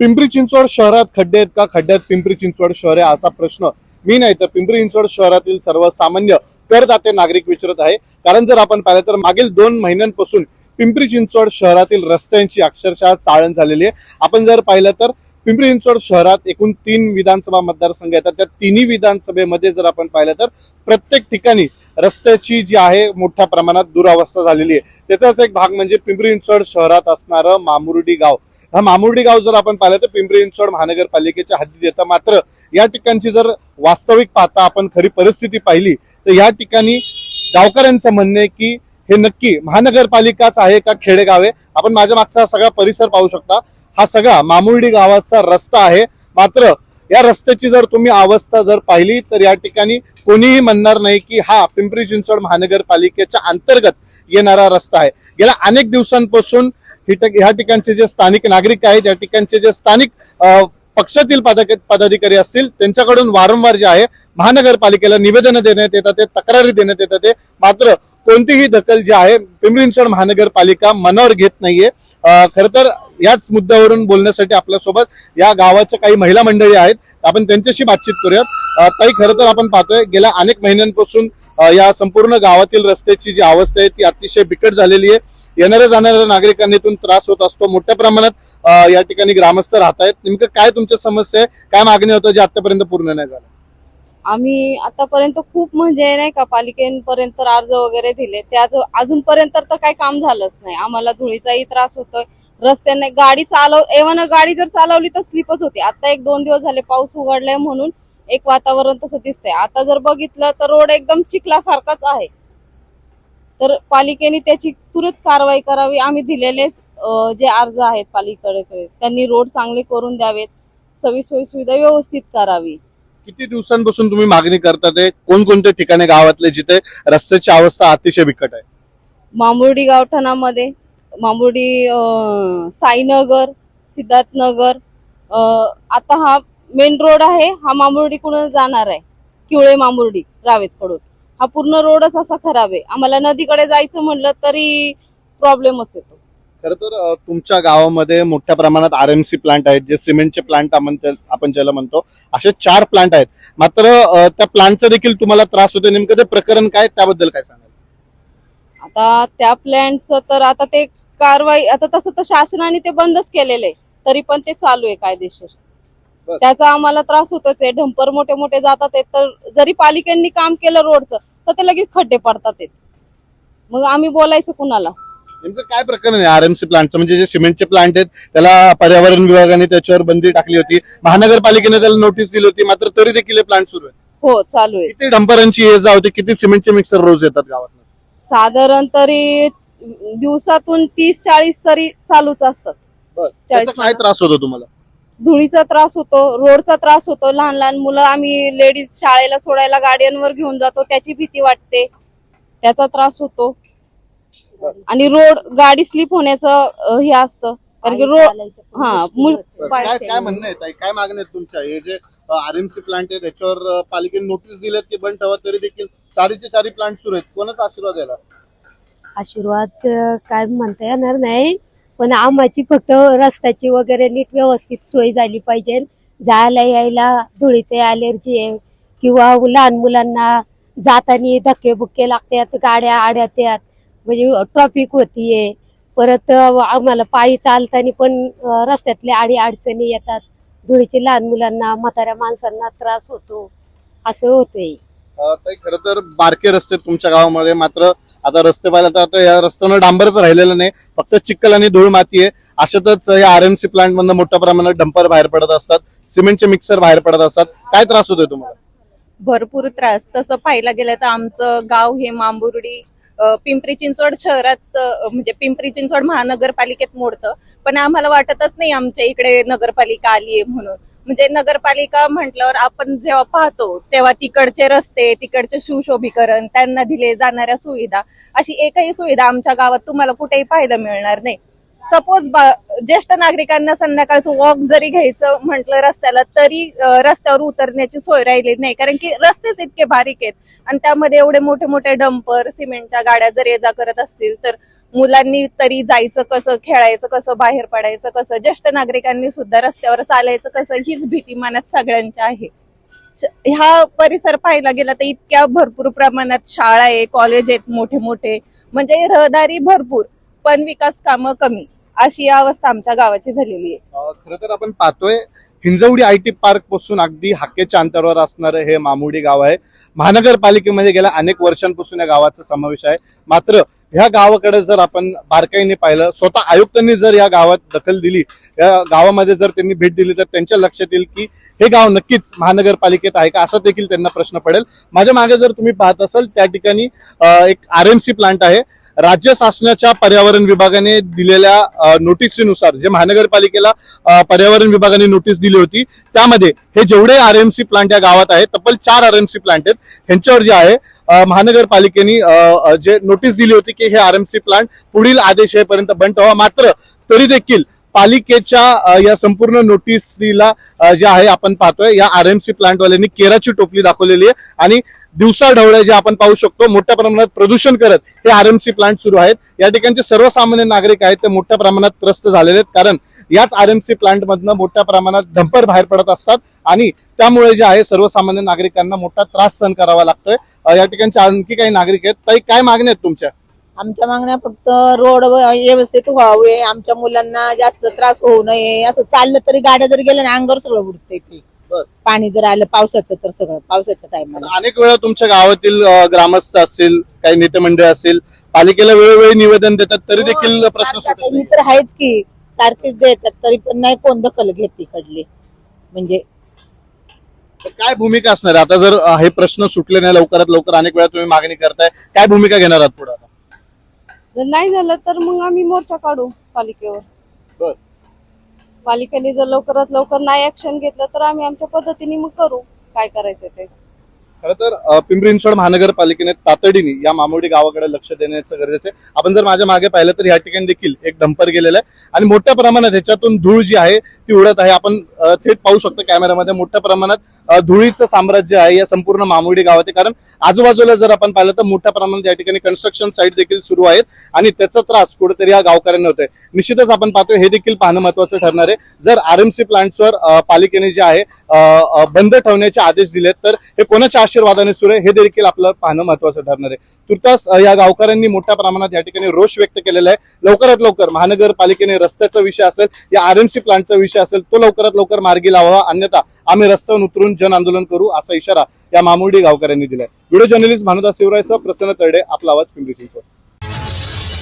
पिंपरी चिंचवड शहरात खड्डे आहेत का? खड्ड्यात पिंपरी चिंचवड शहर आहे असा प्रश्न. मी नाही तर पिंपरी चिंचवड शहरातील सर्वसामान्य करदाते नागरिक विचारत आहे. कारण जर आपण पाहिलं तर मागील दोन महिन्यांपासून पिंपरी चिंचवड शहरातील रस्त्यांची अक्षरशः चाळण झालेली आहे. आपण जर पाहिलं तर पिंपरी चिंचवड शहरात एकूण तीन विधानसभा मतदारसंघ येतात. त्या तिन्ही विधानसभेमध्ये जर आपण पाहिलं तर प्रत्येक ठिकाणी रस्त्याची जी आहे मोठ्या प्रमाणात दुरावस्था झालेली आहे. त्याचाच एक भाग म्हणजे पिंपरी चिंचवड शहरात असणारं मामुर्डी गाव. हा मामुर्डी गाव जर आपण पाहिलं तर पिंपरी चिंचवड महानगरपालिकेच्या हद्दीत येतं. मात्र या ठिकाणची जर वास्तविक पाहता आपण खरी परिस्थिती पाहिली तर या ठिकाणी गावकऱ्यांचं म्हणणं आहे की हे नक्की महानगरपालिकाच आहे का खेडेगाव आहे? आपण माझ्या मागचा हा सगळा परिसर पाहू शकता. हा सगळा मामुर्डी गावाचा रस्ता आहे. मात्र या रस्त्याची जर तुम्ही अवस्था जर पाहिली तर या ठिकाणी कोणीही म्हणणार नाही की हा पिंपरी चिंचवड महानगरपालिकेच्या अंतर्गत येणारा रस्ता आहे. गेल्या अनेक दिवसांपासून ह्या ठिकाणचे जे स्थानिक नागरिक आहेत या ठिकाणचे जे स्थानिक पक्षातील पदाधिकारी असतील त्यांच्याकडून वारंवार जे आहे महानगरपालिकेला निवेदन देण्यात येतात ते तक्रारी देण्यात येतात ते मात्र कोणतीही दखल जी आहे पिंपरी चिंचवड महानगरपालिका मनावर घेत नाहीये. खर तर याच मुद्द्यावरून बोलण्यासाठी आपल्यासोबत या गावाच्या काही महिला मंडळी आहेत आपण त्यांच्याशी बातचीत करूयात. काही ताई खरं तर आपण पाहतोय गेल्या अनेक महिन्यांपासून या संपूर्ण गावातील रस्त्याची जी अवस्था आहे ती अतिशय बिकट झालेली आहे. येणाऱ्या जाणाऱ्या नागरिकांना इथून त्रास होत असतो. मोठ्या प्रमाणात या ठिकाणी ग्रामस्थ राहत आहेत नेमकं काय तुमच्या समस्या आहे? काय मागणी होतं जे आतापर्यंत पूर्ण नाही झालं? आम्ही आतापर्यंत खूप म्हणजे नाही का पालिकेपर्यंत अर्ज वगैरे दिले. त्याच अजूनपर्यंत तर काही काम झालंच नाही. आम्हाला धुळीचाही त्रास होतोय. रस्त्याने गाडी चालव एव्हा गाडी जर चालवली तर स्लिपच होती. आता एक दोन दिवस झाले पाऊस उघडलाय म्हणून एक वातावरण तसं दिसतंय. आता जर बघितलं तर रोड एकदम चिखलासारखाच आहे. तर पालिकेने त्याची तुरंत कारवाई करावी. आम्ही दिलेले जे अर्ज आहेत पालिकेकडे त्यांनी रोड चांगले करून द्यावेत. सगळी सोयी सुविधा व्यवस्थित करावी. किती दिवसांपासून तुम्ही मागणी करतात आहे? कोणकोणते ठिकाणे गावातले जिथे रस्त्याची अवस्था अतिशय बिकट आहे? मामुर्डी गावठाणामध्ये मामुर्डी साईनगर सिद्धार्थनगर आता हा मेन रोड आहे हा मामुर्डीकडून जाणार आहे. किवळे मामुर्डी रावेतकडून. हा पूर्ण रोडच असा खराब आहे. आम्हाला नदीकडे जायचं म्हणलं तरी प्रॉब्लेमच येतो. खरं तर तुमच्या गावामध्ये मोठ्या प्रमाणात आर एम सी प्लांट आहेत जे सिमेंटचे प्लांट आपण ज्याला म्हणतो असे चार प्लांट आहेत. मात्र त्या प्लांटचा देखील तुम्हाला त्रास होतो नेमकं ते प्रकरण काय त्याबद्दल काय सांगाल? आता त्या प्लॅनचं तर आता ते कारवाई आता तसं तर शासनाने ते बंदच केलेलं आहे. तरी पण ते चालू आहे कायदेशीर. त्याचा आम्हाला त्रास होतोच आहे. डंपर मोठे मोठे जातात तर जरी पालिकेने काम केलं रोडचं तर ते लगेच खड्डे पडतात मग आम्ही बोलायचं कुणाला? नेमकं काय प्रकरण आहे? आर एम सी प्लांटचं म्हणजे जे सिमेंटचे प्लांट आहेत त्याला पर्यावरण विभागाने त्याच्यावर बंदी टाकली होती. महानगरपालिकेने त्याला नोटीस दिली होती. मात्र तरी देखील प्लांट सुरू आहे हो चालू आहे किती डंपरांची ये जा होती किती सिमेंटचे मिक्सर रोज येतात गावात साधारण तरी दिवसातून तीस चाळीस तरी चालूच असतात. काय त्रास होतो तुम्हाला? धुळीचा त्रास होतो रोडचा त्रास होतो. लहान लहान मुलं आम्ही लेडीज शाळेला सोडायला गाड्यांवर घेऊन जातो त्याची भीती वाटते. त्याचा त्रास होतो. आणि रोड गाडी स्लिप होण्याचं अं, हे असतं. कारण की रोड हा मुल- काय काय म्हणणं आहे ताई? काय मागण्या आहेत तुमच्या? हे जे आर एम सी प्लांट आहे त्याच्यावर अ, पालिकेने नोटीस दिल्यात की बंद ठेवा तरी देखील चारीचे चारी प्लांट सुरू आहेत. कोणाचा आशीर्वाद यायला? आशीर्वाद अं, काय म्हणता येणार नाही. पण आम्हाची फक्त रस्त्याची वगैरे नीट व्यवस्थित सोय झाली पाहिजे. जायला यायला धुळीचे अलर्जी आहे किंवा लहान मुलांना जाताना धक्के बुक्के लागतात गाड्या आड्यात यात म्हणजे ट्रॉफिक होतीये. परत आम्हाला पायी चालताना पण रस्त्यातल्या आडी अडचणी येतात. धुळीचे लहान मुलांना म्हाताऱ्या माणसांना त्रास होतो. असं होतंय. खर तर बारके रस्ते तुमच्या गावामध्ये मात्र आता रस्ते पाहिलं तर आता या रस्त्यावर डांबरच राहिलेलं नाही. फक्त चिखल आणि धूळ माती आहे. अशातच या आर एम सी प्लांट मधनं मोठ्या प्रमाणात डंपर बाहेर पडत असतात. सिमेंटचे मिक्सर बाहेर पडत असतात. काय त्रास होतोय तुम्हाला? भरपूर त्रास. तसं पाहायला गेलं तर आमचं गाव हे मांबुर्डी पिंपरी चिंचवड शहरात म्हणजे पिंपरी चिंचवड महानगरपालिकेत मोडतं. पण आम्हाला वाटतच नाही आमच्या इकडे नगरपालिका आली आहे म्हणून. म्हणजे नगरपालिका म्हटल्यावर आपण जेव्हा पाहतो तेव्हा तिकडचे रस्ते तिकडचे सुशोभीकरण त्यांना दिले जाणाऱ्या सुविधा अशी एकही सुविधा आमच्या गावात तुम्हाला कुठेही पाहायला मिळणार नाही. सपोज ज्येष्ठ नागरिकांना संध्याकाळचं वॉक जरी घ्यायचं म्हटलं रस्त्याला तरी रस्त्यावर उतरण्याची सोय राहिली नाही. कारण की रस्तेच इतके बारीक आहेत. आणि त्यामध्ये एवढे मोठे मोठे डंपर सिमेंटच्या गाड्या जर ये जा करत असतील तर मुलांनी तरी जायचं कसं खेळायचं कसं बाहेर पडायचं कसं ज्येष्ठ नागरिकांनी सुद्धा रस्त्यावर चालायचं कसं हीच भीती मनात सगळ्यांच्या आहे. हा परिसर पाहायला गेला तर इतक्या भरपूर प्रमाणात शाळा आहे कॉलेज आहेत मोठे मोठे म्हणजे रहदारी भरपूर पण विकास कामं कमी. अशी अवस्था आमच्या गावाची झालेली आहे. खर तर आपण पाहतोय हिंजवडी आय टी पार्कपासून अगदी हाकेच्या अंतरावर असणारं हे मामुडी गाव आहे. महानगरपालिकेमध्ये गेल्या अनेक वर्षांपासून या गावाचा समावेश आहे. मात्र ह्या गावाकडे जर आपण बारकाईने पाहिलं स्वतः आयुक्तांनी जर या गावात दखल दिली या गावामध्ये जर त्यांनी भेट दिली तर त्यांच्या लक्षात येईल की हे गाव नक्कीच महानगरपालिकेत आहे का असा देखील त्यांना प्रश्न पडेल. माझ्या मागे जर तुम्ही पाहत असाल त्या ठिकाणी एक आर एम सी प्लांट आहे. राज्य शासनाच्या पर्यावरण विभागाने दिलेल्या नोटीसीनुसार जे महानगरपालिकेला पर्यावरण विभागाने नोटीस दिली होती त्यामध्ये हे जेवढे आर एम सी प्लांट या गावात आहेत तब्बल चार आर एम सी प्लांट आहेत ह्यांच्यावर जे आहे महानगरपालिकेने जे नोटीस दिली होती की हे आर एम सी प्लांट पुढील आदेश येईपर्यंत बंद ठेवा मात्र तरी देखील पालिकेच्या या संपूर्ण नोटीसला जे आहे आपण पाहतोय या आर एम सी प्लांटवाल्यांनी केराची टोपली दाखवलेली आहे आणि दिवसा ढवळे जे आपण पाहू शकतो मोठ्या प्रमाणात प्रदूषण करत हे आरएमसी प्लांट सुरू आहेत. या ठिकाणचे सर्वसामान्य नागरिक आहेत ते मोठ्या प्रमाणात त्रस्त झालेले आहेत. कारण याच आर एम सी प्लांट मोठ्या प्रमाणात डंपर बाहेर पडत असतात आणि त्यामुळे जे आहे सर्वसामान्य नागरिकांना मोठा त्रास सहन करावा लागतोय. या ठिकाणचे आणखी काही नागरिक आहेत. ताई काय मागण्या आहेत तुमच्या? आमच्या मागण्या फक्त रोड व्यवस्थित व्हावे. आमच्या मुलांना जास्त त्रास होऊ नये. असं चाललं तरी गाड्या जर गेल्या ना अंगावर सगळं उडते ते. पाणी जर आलं पावसाचं तर सगळं पावसाच्या टायमाला अनेक वेळा तुमच्या गावातील ग्रामस्थ असतील काही नेते मंडळ असतील पालिकेला वेळोवेळी निवेदन देतात तरी देखील प्रश्न सुटत नाही. तर आहेच की सारखेच देतात तरी पण नाही कोण दखल घेत तिकडली म्हणजे तर काय भूमिका असणार आहे? आता जर अं, हे प्रश्न सुटले नाही लवकरात लवकर अनेक वेळा तुम्ही मागणी करताय काय भूमिका घेणार आहात पुढे जर नाही झालं तर मग आम्ही मोर्चा काढू पालिकेवर बर. पालिकेने जर लवकरात लवकर नाही ऍक्शन घेतलं तर आम्ही आमच्या पद्धतीने मग करू. काय करायचं ते? खर तर अ, पिंपरी चिंचवड महानगरपालिकेने तातडीने या मामुडी गावाकडे लक्ष देण्याचं गरजेचं आहे. आपण जर माझ्या मागे पाहिलं तर या ठिकाणी देखील एक डंपर गेलेला आहे. आणि मोठ्या प्रमाणात ह्याच्यातून धूळ जी आहे ती उडत आहे. आपण थेट पाहू शकतो कॅमेऱ्यामध्ये मोठ्या प्रमाणात धुळीचं साम्राज्य आहे या संपूर्ण मामुडी गावात आहे कारण आजूबाजूला जर आपण पाहिलं तर मोठ्या प्रमाणात या ठिकाणी कन्स्ट्रक्शन साईट देखील सुरू आहेत आणि त्याचा त्रास कुठेतरी या गावकऱ्यांना होतोय. निश्चितच आपण पाहतोय हे देखील पाहणं महत्वाचं ठरणार आहे. जर आरएमसी प्लांट्सवर पालिकेने जे आहे बंद ठेवण्याचे आदेश दिलेत तर हे कोणाच्या आशीर्वादाने सुरू आहे हे देखील आपलं पाहणं महत्वाचं ठरणार आहे. तुर्तास या गावकऱ्यांनी मोठ्या प्रमाणात या ठिकाणी रोष व्यक्त केलेला आहे. लवकरात लवकर महानगरपालिकेने रस्त्याचा विषय असेल या आरएमसी प्लांटचा विषय असेल तो लवकरात लवकर मार्गी लावावा. अन्यथा आम्ही रस्त्यावर उतरून जन आंदोलन करू असा इशारा या मामुर्डी गावकऱ्यांनी दिलाय. व्हिडिओ जर्नलिस्ट भानुदास शिवरायसह प्रसन्न तरडे आपला आवाज पिंपरी चिंचवड.